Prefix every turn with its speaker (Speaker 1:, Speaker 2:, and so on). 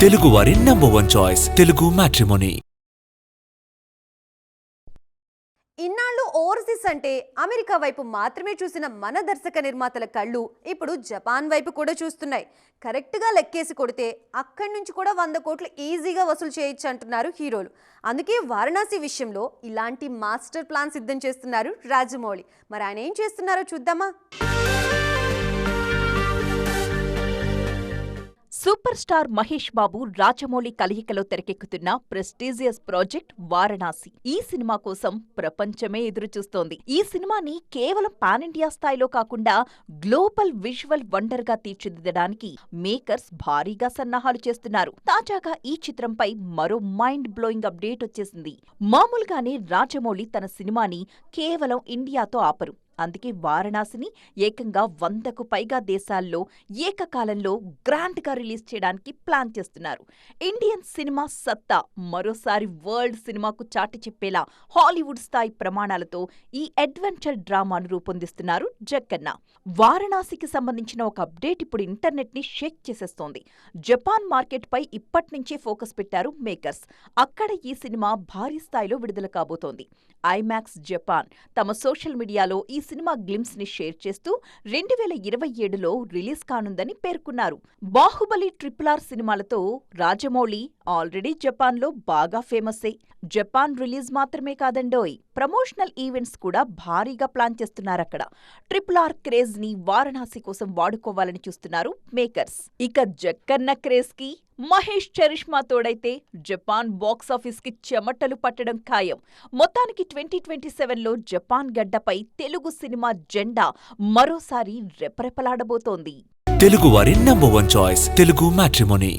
Speaker 1: తెలుగువారి number one choice Telugu matrimony
Speaker 2: ఇన్నాళ్ళు overseas అంటే అమెరికా వైపు మాత్రమే చూసిన మన దర్శక నిర్మాతల కళ్ళు ఇప్పుడు జపాన్ వైపు కూడా చూస్తున్నాయి. కరెక్ట్గా లెక్కేసి కొడితే అక్కడి నుంచి కూడా వంద కోట్లు ఈజీగా వసూలు చేయొచ్చు అంటున్నారు హీరోలు. అందుకే వారణాసి విషయంలో ఇలాంటి మాస్టర్ ప్లాన్ సిద్ధం చేస్తున్నారు రాజమౌళి. మరి ఆయన ఏం చేస్తున్నారో చూద్దామా?
Speaker 3: సూపర్ స్టార్ మహేష్ బాబు రాజమౌళి కలయికలో తెరకెక్కుతున్న ప్రెస్టీజియస్ ప్రాజెక్ట్ వారణాసి. ఈ సినిమా కోసం ప్రపంచమే ఎదురుచూస్తోంది. ఈ సినిమాని కేవలం పాన్ ఇండియా స్థాయిలో కాకుండా గ్లోబల్ విజువల్ వండర్గా తీర్చిదిద్దడానికి మేకర్స్ భారీగా సన్నాహాలు చేస్తున్నారు. తాజాగా ఈ చిత్రంపై మరో మైండ్ బ్లోయింగ్ అప్డేట్ వచ్చేసింది. మామూలుగానే రాజమౌళి తన సినిమాని కేవలం ఇండియాతో ఆపరు. అందుకే వారణాసిని ఏకంగా వందకు పైగా దేశాల్లో ఏకకాలంలో గ్రాండ్గా రిలీజ్ చేయడానికి ప్లాన్ చేస్తున్నారు. ఇండియన్ సినిమా సత్తా మరోసారి వరల్డ్ సినిమాకు చాటి చెప్పేలా హాలీవుడ్ స్థాయి ప్రమాణాలతో ఈ అడ్వెంచర్ డ్రామాను రూపొందిస్తున్నారు జక్కన్న. వారణాసికి సంబంధించిన ఒక అప్డేట్ ఇప్పుడు ఇంటర్నెట్ని షేక్ చేసేస్తోంది. జపాన్ మార్కెట్ పై ఇప్పటి నుంచే ఫోకస్ పెట్టారు మేకర్స్. అక్కడ ఈ సినిమా భారీ స్థాయిలో విడుదల కాబోతోంది. ఐమాక్స్ జపాన్ తమ సోషల్ మీడియాలో ఈ సినిమా గ్లిమ్స్ని షేర్ చేస్తూ రెండు వేల ఇరవై ఏడులో రిలీజ్ కానుందని పేర్కొన్నారు. బాహుబలి ట్రిపుల్ ఆర్ సినిమాలతో రాజమౌళి ఆల్రెడీ జపాన్లో బాగా ఫేమస్సే జపాన్ రిలీజ్ మాత్రమే కాదండోయ్ ప్రమోషనల్ ఈవెంట్స్ కూడా భారీగా ప్లాన్ చేస్తున్నారక్కడ. ట్రిపుల్ ఆర్ క్రేజ్ని వారణాసి కోసం వాడుకోవాలని చూస్తున్నారు మేకర్స్. ఇక జక్కన్న క్రేజ్కి మహేష్ చరిష్మా తోడైతే జపాన్ బాక్సాఫీస్కి చెమటలు పట్టడం ఖాయం. మొత్తానికి ట్వంటీ ట్వంటీ సెవెన్లో జపాన్ గడ్డపై తెలుగు సినిమా జెండా మరోసారి రెపరెపలాడబోతోంది.
Speaker 1: తెలుగువారి number one choice Telugu matrimony.